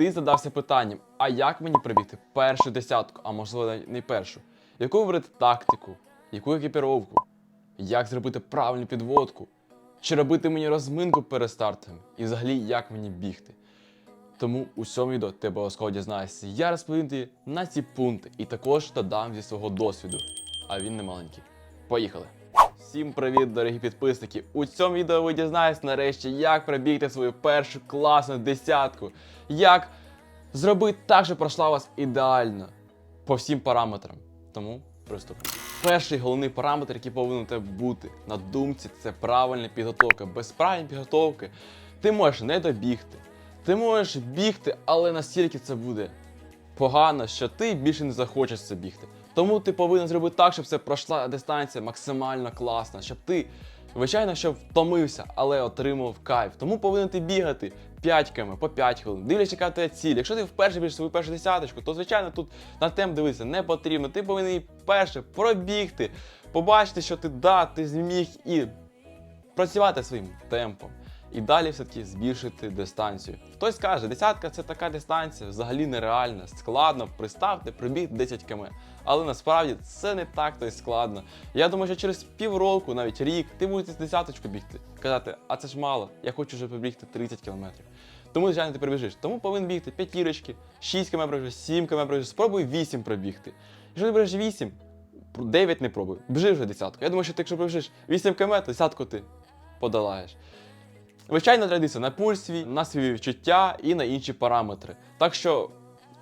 Ти задався питанням, а як мені пробігти першу десятку, а можливо не першу? Яку вибрати тактику, яку екіпіровку, як зробити правильну підводку, чи робити мені розминку перед стартом, і взагалі як мені бігти. Тому у цьому відео ти обов'язково дізнаєшся. Я розповім тобі на ці пункти і також додам зі свого досвіду. А він не маленький. Поїхали! Всім привіт, дорогі підписники! У цьому відео ви дізнаєтесь нарешті, як пробігти свою першу класну десятку, як зробити так, щоб пройшла у вас ідеально по всім параметрам. Тому приступимо. Перший головний параметр, який повинен у тебе бути на думці, це правильна підготовка. Без правильної підготовки ти можеш не добігти. Ти можеш бігти, але настільки це буде погано, що ти більше не захочеш це бігти. Тому ти повинен зробити так, щоб це пройшла дистанція максимально класна, щоб ти, звичайно, щоб втомився, але отримав кайф. Тому повинен ти бігати 5 км по 5 хвилин, дивлячись, яка твоя ціль. Якщо ти вперше біжиш свою першу десяточку, то звичайно тут на темп дивитися не потрібно. Ти повинен перше пробігти, побачити, що ти да, ти зміг і працювати своїм темпом. І далі все-таки збільшити дистанцію. Хтось каже, десятка це така дистанція, взагалі нереальна, складно, приставте, пробігти 10 км. Але насправді це не так то й складно. Я думаю, що через півроку, навіть рік, ти будеш десяточку бігти. Казати, а це ж мало, я хочу вже побігти 30 км. Тому, звичайно, ти прибіжиш. Тому повинен бігти п'ятірочки, 6 км пробіжиш, 7 км пробіжиш, спробуй 8 пробігти. Якщо ти береш 8, 9 не пробуй, біжи вже десятку. Я думаю, що ти якщо пробіжиш 8 км, десятку ти подолаєш. Звичайно, треба дивитися на пульс свій, на свої відчуття і на інші параметри. Так що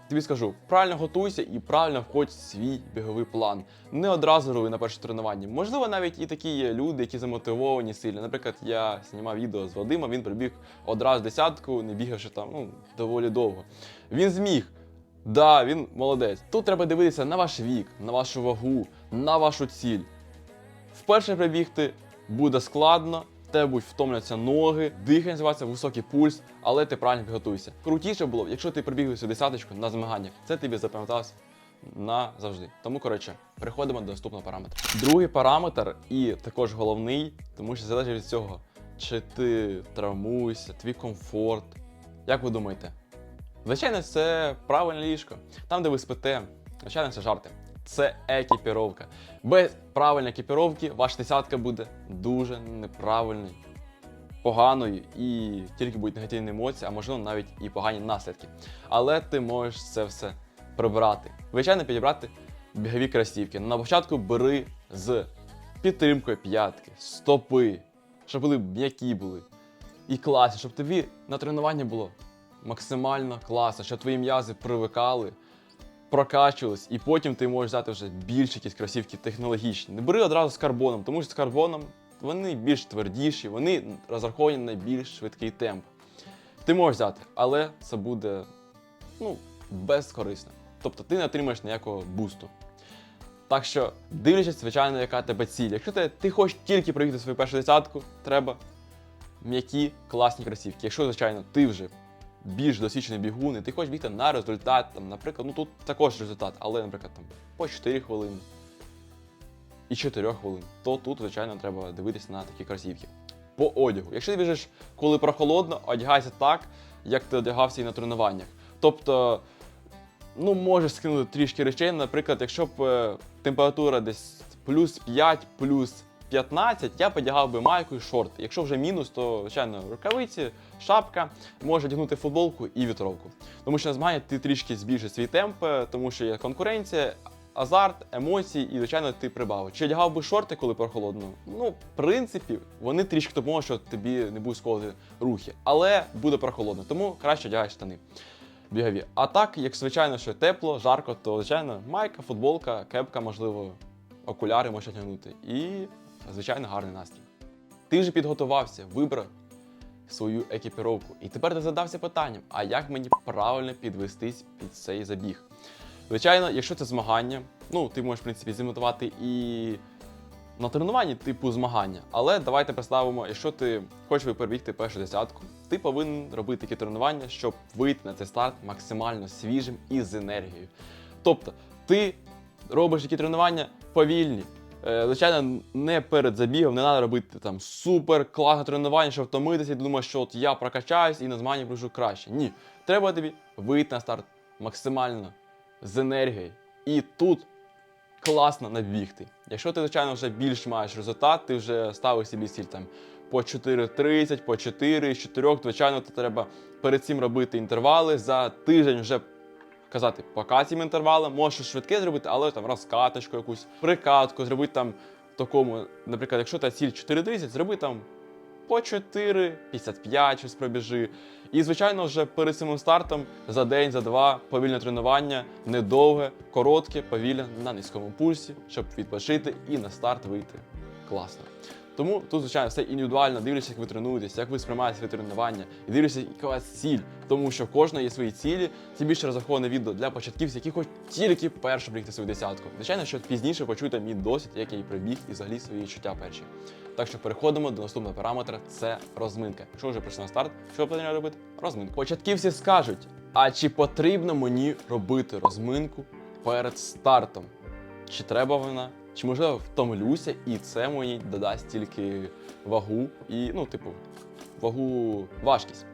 тобі скажу, правильно готуйся і правильно входь в свій біговий план. Не одразу роби на перше тренування. Можливо, навіть і такі є люди, які замотивовані сильно. Наприклад, я знімав відео з Вадимом, він прибіг одразу десятку, не бігавши там ну, доволі довго. Він зміг. Да, він молодець. Тут треба дивитися на ваш вік, на вашу вагу, на вашу ціль. Вперше прибігти буде складно, тебе будуть втомляться ноги, дихання називається високий пульс, але ти правильно підготуйся. Крутіше було, якщо ти прибіг цю десяточку на змаганнях, це тобі запам'яталось назавжди. Тому, коротше, переходимо до наступного параметру. Другий параметр і також головний, тому що залежить від цього, чи ти травмуєшся, твій комфорт. Як ви думаєте? Звичайно, це правильне ліжко. Там, де ви спите, звичайно, це жарти. Це екіпіровка. Без правильної екіпіровки ваша десятка буде дуже неправильною, поганою і тільки будуть негативні емоції, а можливо навіть і погані наслідки. Але ти можеш це все прибрати. Звичайно, підібрати бігові кросівки. На початку бери з підтримкою п'ятки, стопи, щоб були м'які були і класні, щоб тобі на тренування було максимально класно, щоб твої м'язи привикали, прокачувались, і потім ти можеш взяти вже більш якісь кросівки технологічні. Не бери одразу з карбоном, тому що з карбоном вони більш твердіші, вони розраховані на більш швидкий темп. Ти можеш взяти, але це буде ну, безкорисно. Тобто ти не отримаєш ніякого бусту. Так що, дивлячись, звичайно, яка тебе ціль. Якщо ти, ти хочеш тільки проїхати свою першу десятку, треба м'які класні кросівки. Якщо, звичайно, ти вже більш досвідчений бігун, і ти хочеш бігти на результат, там, наприклад, ну тут також результат, але, наприклад, там, по 4 хвилини і 4 хвилин, то тут, звичайно, треба дивитися на такі кросівки. По одягу. Якщо ти біжиш, коли прохолодно, одягайся так, як ти одягався і на тренуваннях. Тобто, ну, можеш скинути трішки речей, наприклад, якщо б е, температура десь плюс 5, плюс 15, я подягав би майку і шорти. Якщо вже мінус, то звичайно рукавиці, шапка, можеш одягнути футболку і вітровку. Тому що на змагання ти трішки збільшиш свій темп, е, тому що є конкуренція, азарт, емоції, і звичайно ти прибавив. Чи одягав би шорти, коли прохолодно? Ну, в принципі, вони трішки допоможуть, що тобі не будуть сковувати рухи, але буде прохолодно, тому краще одягай штани. Бігові. А так, як звичайно, що тепло, жарко, то звичайно майка, футболка, кепка, можливо, окуляри можна тягнути. І, звичайно, гарний настрій. Ти вже підготувався, вибрав свою екіпіровку. І тепер ти задався питанням: а як мені правильно підвестись під цей забіг? Звичайно, якщо це змагання, ну ти можеш в принципі зімітувати і на тренуванні типу змагання. Але давайте представимо, якщо ти хочеш перебігти першу десятку, ти повинен робити такі тренування, щоб вийти на цей старт максимально свіжим і з енергією. Тобто, ти робиш такі тренування повільні, Звичайно, не перед забігом, не треба робити там супер класне тренування, щоб втомитися і ти думаєш, що от я прокачаюсь і на змаганні біжу краще. Ні. Треба тобі вийти на старт максимально з енергією. І тут класно набігти. Якщо ти, звичайно, вже більш маєш результат, ти вже ставиш собі ціль там по 4.30, по 4, з 4, звичайно, то треба перед цим робити інтервали за тиждень вже казати пока цим інтервалом, можеш швидке зробити, але там розкаточку якусь, прикатку, зробити там такому, наприклад, якщо та ціль 4.30, зроби там по 4, 55 щось пробіжи. І, звичайно, вже перед самим стартом за день, за два повільне тренування, недовге, коротке, повільне на низькому пульсі, щоб відпочити і на старт вийти класно. Тому тут, звичайно, все індивідуально, дивлюся, як ви тренуєтесь, як ви сприймаєте своє тренування, і дивлюся, яка у вас ціль. Тому що в кожного є свої цілі. Це більше розраховане відео для початківців, які хочуть тільки перше прийти свою десятку. Звичайно, що пізніше почуєте мій досвід, як я і прибіг, і взагалі свої відчуття перші. Так що переходимо до наступного параметра це розминка. Якщо вже прийшли на старт, що потрібно робити? Розминку. Початківці скажуть: а чи потрібно мені робити розминку перед стартом? Чи треба вона? Чи можливо втомлюся, і це мені додасть тільки вагу і, ну, типу, вагу важкість.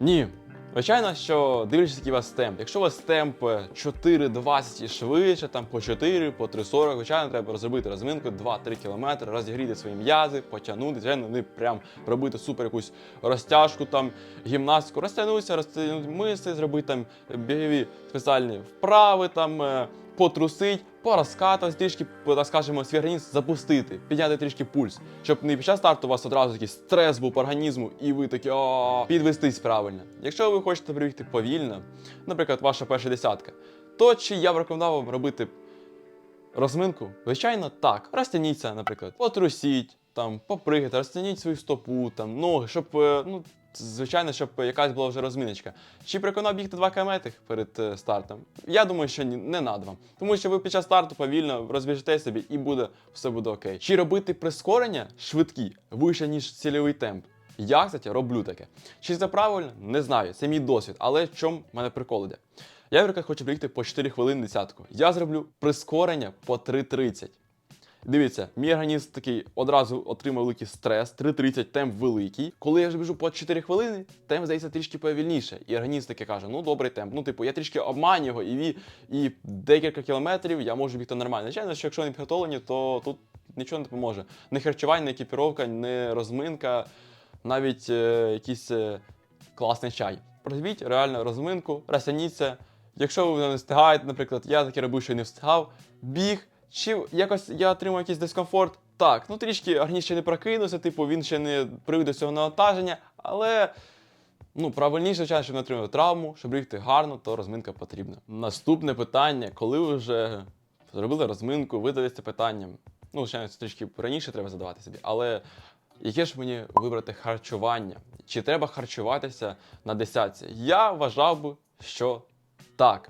Ні. Звичайно, що дивлячись, який у вас темп. Якщо у вас темп 4,20 і швидше, там по 4, по 3,40, звичайно, треба розробити розминку 2-3 км, розігріти свої м'язи, потягнути, звичайно, не прям робити супер якусь розтяжку, там, гімнастику, розтягнутися, розтягнути мисли, зробити там бігові спеціальні вправи, там, е, потрусить, порозкатувати трішки, так скажемо, свій організм запустити, підняти трішки пульс, щоб не під час старту у вас одразу такий стрес був по організму, і ви такі «А, підвестись правильно. Якщо ви хочете прибігти повільно, наприклад, ваша перша десятка, то чи я б рекомендував вам робити розминку? Звичайно, так. Розтягніться, наприклад, потрусіть, там, попригайте, розтягніть свою стопу, там, ноги, щоб, е, ну, звичайно, щоб якась була вже розминочка. Чи переконав бігти 2 км перед е, стартом? Я думаю, що ні, не надо. Тому що ви під час старту повільно розбіжите собі і буде все буде окей. Чи робити прискорення швидкі, вище, ніж цільовий темп? Я, кстати, роблю таке. Чи це правильно? Не знаю. Це мій досвід, але в чому в мене прикол іде? Я, наприклад, хочу бігти по 4 хвилини десятку. Я зроблю прискорення по 3.30. Дивіться, мій організм такий одразу отримав великий стрес, 3.30 темп великий. Коли я вже біжу по 4 хвилини, темп здається трішки повільніше. І організм таки каже: ну добрий темп. Ну, типу, я трішки обманю його, і, і декілька кілометрів я можу бігти нормально. Звичайно, що якщо не підготовлені, то тут нічого не допоможе. Не харчування, не екіпіровка, не розминка, навіть е, якийсь е, класний чай. Проявіть реально розминку, розтягніться. Якщо ви не встигаєте, наприклад, я таке робив, що не встигав, біг, чи якось я отримав якийсь дискомфорт. Так, ну трішки організм ще не прокинувся, типу він ще не привик до цього навантаження, але ну, правильніше, звичайно, щоб не отримати травму, щоб бігти гарно, то розминка потрібна. Наступне питання, коли ви вже зробили розминку, ви задаєте питанням. Ну, звичайно, це трішки раніше треба задавати собі, але яке ж мені вибрати харчування? Чи треба харчуватися на десятці? Я вважав би, що так.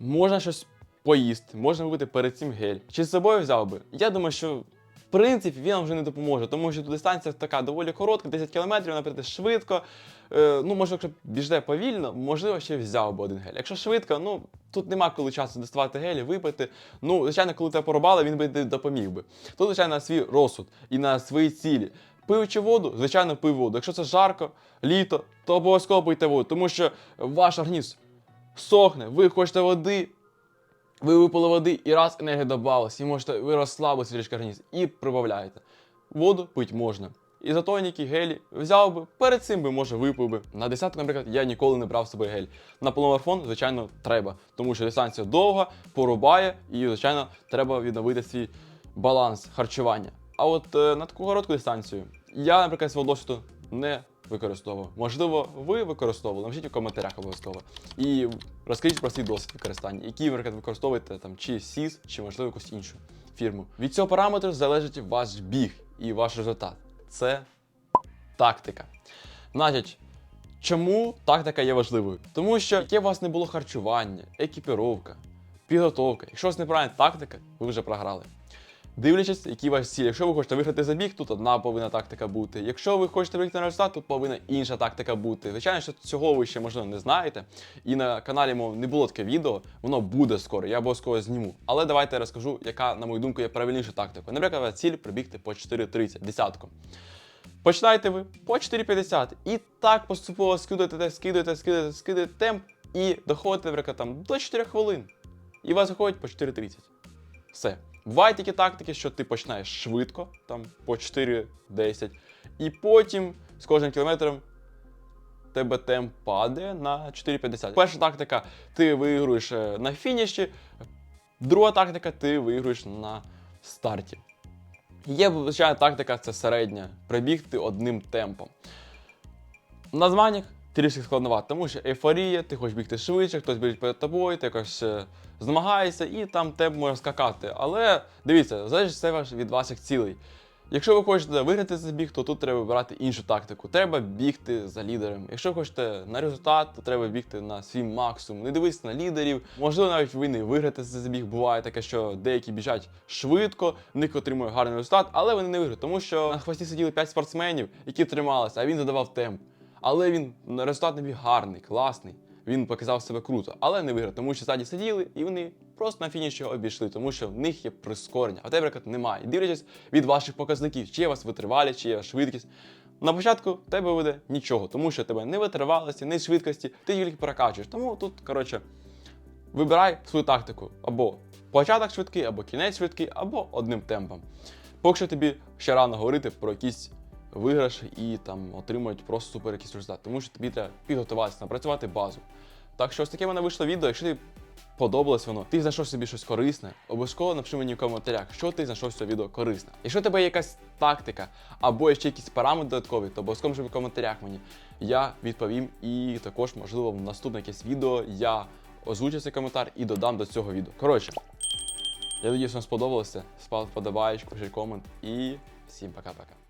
Можна щось поїсти, можна випити перед цим гель. Чи з собою взяв би? Я думаю, що в принципі він вам вже не допоможе, тому що дистанція така доволі коротка, 10 кілометрів, наприклад, швидко. Е, ну, може, якщо біжде повільно, можливо, ще взяв би один гель. Якщо швидко, ну тут нема коли часу доставати гелі, випити. Ну, звичайно, коли тебе порубали, він би допоміг би. Тут, звичайно, на свій розсуд і на свої цілі. Пивчи воду, звичайно, пив воду. Якщо це жарко, літо, то обов'язково пийте воду, тому що ваш організм сохне, ви хочете води, ви випили води і раз енергія додавалась, і можете ви розслабилися трішки організм і прибавляєте. Воду пити можна. Ізотоніки, гелі взяв би, перед цим би, може, випив би. На десятку, наприклад, я ніколи не брав з собою гель. На полумарафон, звичайно, треба, тому що дистанція довга, порубає, і, звичайно, треба відновити свій баланс харчування. А от е, на таку коротку дистанцію я, наприклад, свого досвіду не використовував. Можливо, ви використовували, напишіть у коментарях обов'язково. І розкажіть про свій досвід використання, ви наприклад, використовуєте там чи SIS, чи можливо якусь іншу фірму. Від цього параметру залежить ваш біг і ваш результат. Це тактика. Значить, чому тактика є важливою? Тому що яке у вас не було харчування, екіпіровка, підготовка. Якщо у вас неправильна тактика, ви вже програли. Дивлячись, які ваші цілі. Якщо ви хочете виграти забіг, тут одна повинна тактика бути. Якщо ви хочете вийти на результат, тут повинна інша тактика бути. Звичайно, що цього ви ще можливо не знаєте. І на каналі мов не було таке відео, воно буде скоро, я обов'язково зніму. Але давайте я розкажу, яка, на мою думку, є правильніша тактика. Наприклад, ціль прибігти по 4.30, десятку. Починаєте ви по 4.50 і так поступово скидуєте, скидуєте, скидуєте, скидуєте темп і доходите, наприклад, там до 4 хвилин. І вас виходить по 4.30. Все. Бувають такі тактики, що ти починаєш швидко, там по 4.10, і потім з кожним кілометром тебе темп падає на 4.50. Перша тактика ти виграєш е, на фініші, друга тактика ти виграєш на старті. Є, звичайно, тактика це середня прибігти одним темпом. На змаганнях трішки складновато, тому що ейфорія, ти хочеш бігти швидше, хтось біжить перед тобою, ти якось е, змагаєшся і там темп може скакати. Але дивіться, залежить ваш- від ваших цілей. Якщо ви хочете виграти цей біг, то тут треба вибирати іншу тактику. Треба бігти за лідером. Якщо хочете на результат, то треба бігти на свій максимум. Не дивитися на лідерів. Можливо, навіть ви не виграєте цей забіг. Буває таке, що деякі біжать швидко, в них отримує гарний результат, але вони не виграють, тому що на хвості сиділи 5 спортсменів, які трималися, а він задавав темп. Але він результат не гарний, класний. Він показав себе круто, але не виграв, тому що ззаді сиділи і вони просто на фініші обійшли, тому що в них є прискорення, а тебе, наприклад, немає. Дивлячись від ваших показників, чи є у вас витривалість, чи є швидкість. На початку в тебе буде нічого, тому що тебе не витривалості, не швидкості, ти тільки прокачуєш. Тому тут, коротше, вибирай свою тактику. Або початок швидкий, або кінець швидкий, або одним темпом. Поки що тобі ще рано говорити про якісь виграші і там отримують просто супер якийсь результат, тому що тобі треба підготуватися, напрацювати базу. Так що ось таке в мене вийшло відео. Якщо тобі подобалось воно, ти знайшов собі щось корисне, обов'язково напиши мені в коментарях, що ти знайшов з цього відео корисне. Якщо у тебе є якась тактика або ще якісь параметри додаткові, то обов'язково пиши в коментарях мені. Я відповім і також, можливо, в наступне якесь відео я озвучу цей коментар і додам до цього відео. Коротше, я надіюсь, вам сподобалося. Спав, подобаєш, пиши комент і всім пока-пока.